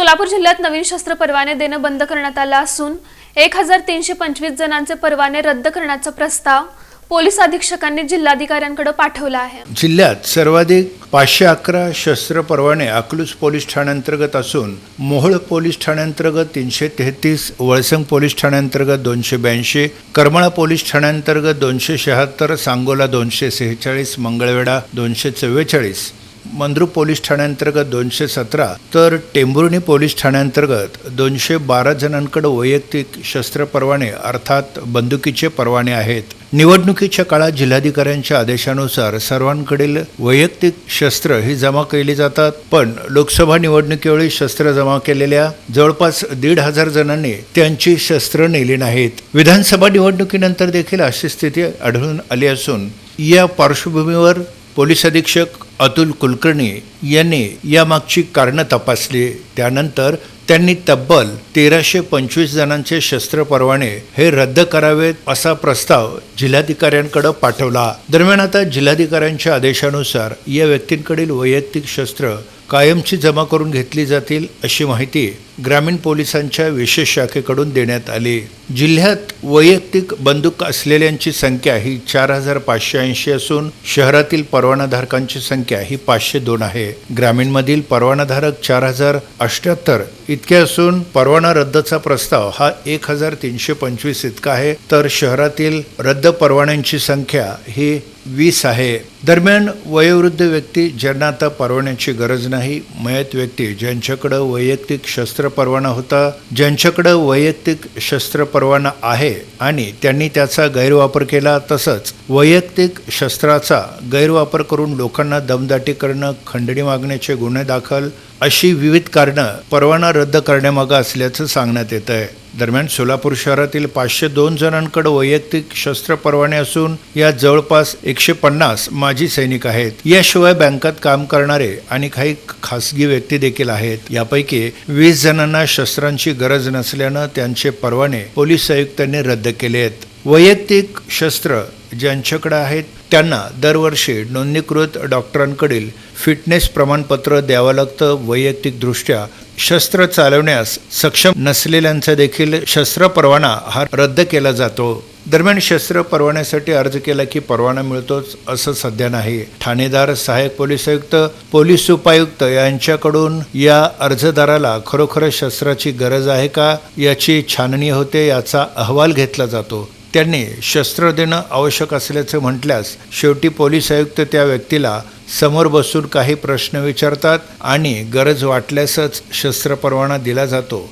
सोलापूर जिल्ह्यात नवीन शस्त्र परवाने देणं बंद करण्यात आलं असून एक हजार तीनशे पंचवीस जणांचे परवाने रद्द करण्याचा प्रस्ताव पोलीस अधीक्षकांनी जिल्हाधिकाऱ्यांकडे पाठवला आहे. जिल्ह्यात सर्वाधिक पाचशे अकरा शस्त्र परवाने अकलूज पोलीस ठाण्याअंतर्गत असून मोहोळ पोलीस ठाण्यांतर्गत तीनशे तेहतीस वळसंग पोलीस ठाण्याअंतर्गत दोनशे ब्याऐंशी करमाळा पोलीस ठाण्याअंतर्गत दोनशे शहात्तर सांगोला दोनशे सेहेचाळीस मंगळवेढा दोनशे चव्वेचाळीस मंद्रुप पोलीस ठाण्याअंतर्गत दोनशे सतरा तर टेंभुर्णी पोलीस ठाण्याअंतर्गत दोनशे बारा जणांकडे वैयक्तिक शस्त्र परवाने अर्थात बंदुकीचे परवाने आहेत. निवडणुकीच्या काळात जिल्हाधिकाऱ्यांच्या आदेशानुसार सर्वांकडील वैयक्तिक शस्त्र ही जमा केली जातात पण लोकसभा निवडणुकीवेळी शस्त्र जमा केलेल्या जवळपास दीड हजार जणांनी त्यांची शस्त्र नेली नाहीत. विधानसभा निवडणुकीनंतर देखील अशी स्थिती आढळून आली असून या पार्श्वभूमीवर पोलीस अधीक्षक अतुल कुलकर्णी यांनी यामागची कारणं तपासली. त्यानंतर त्यांनी तब्बल तेराशे पंचवीस जणांचे शस्त्र परवाने हे रद्द करावेत असा प्रस्ताव जिल्हाधिकाऱ्यांकडे पाठवला. दरम्यान आता जिल्हाधिकाऱ्यांच्या आदेशानुसार या व्यक्तींकडील वैयक्तिक शस्त्र कायमची जमा करून घेतली जातील अशी माहिती ग्रामीण पोलिसांच्या विशेष शाखेकडून देण्यात आले. जिल्ह्यात वैयक्तिक बंदूक असलेल्यांची संख्या ही चार हजार पाचशे ऐंशी असून शहरातील परवानाधारकांची संख्या ही पाचशे दोन आहे. ग्रामीणमधील परवानाधारक चार हजार अष्ट्याहत्तर इतके असून परवाना रद्दचा प्रस्ताव हा एक हजार तीनशे पंचवीस इतका आहे तर शहरातील रद्द परवान्यांची संख्या ही वीस आहे. दरम्यान वयोवृद्ध व्यक्ती ज्यांना आता परवान्याची गरज नाही मयत व्यक्ती ज्यांच्याकडं वैयक्तिक शस्त्र परवाना होता. ज्यांच्याकडं वैयक्तिक शस्त्र परवाना आहे आणि त्यांनी त्याचा गैरवापर केला तसंच वैयक्तिक शस्त्राचा गैरवापर करून लोकांना दमदाटी करणं खंडणी मागण्याचे गुन्हे दाखल अशी विविध कारणं परवाना रद्द करण्यामागं असल्याचं सांगण्यात येत आहे दरम्यान सोलापूर शहरातील पाचशे दोन जणांकडे वैयक्तिक शस्त्र परवाने असून यात जवळपास एकशे पन्नास माजी सैनिक आहेत. याशिवाय बँकात काम करणारे आणि काही खासगी व्यक्ती देखील आहेत. यापैकी वीस जणांना शस्त्रांची गरज नसल्यानं त्यांचे परवाने पोलीस आयुक्तांनी रद्द केले आहेत वैयक्तिक शस्त्र ज्यांच्याकडे आहेत त्यांना दरवर्षी नोंदणीकृत डॉक्टरांकडील फिटनेस प्रमाणपत्र द्यावं लागतं. वैयक्तिकदृष्ट्या शस्त्र चालवण्यास सक्षम नसलेल्यांचा देखील शस्त्र परवाना हा रद्द केला जातो. दरम्यान शस्त्र परवान्यासाठी अर्ज केला की परवाना मिळतोच असं सध्या नाही. ठाणेदार सहाय्यक पोलीस आयुक्त पोलीस उपायुक्त यांच्याकडून या अर्जदाराला खरोखर शस्त्राची गरज आहे का याची छाननी होते याचा अहवाल घेतला जातो. त्यांनी शस्त्र देणं आवश्यक असल्याचं म्हटल्यास शेवटी पोलीस आयुक्त त्या व्यक्तीला समोर बसून काही प्रश्न विचारतात आणि गरज वाटल्यासच शस्त्र परवाना दिला जातो.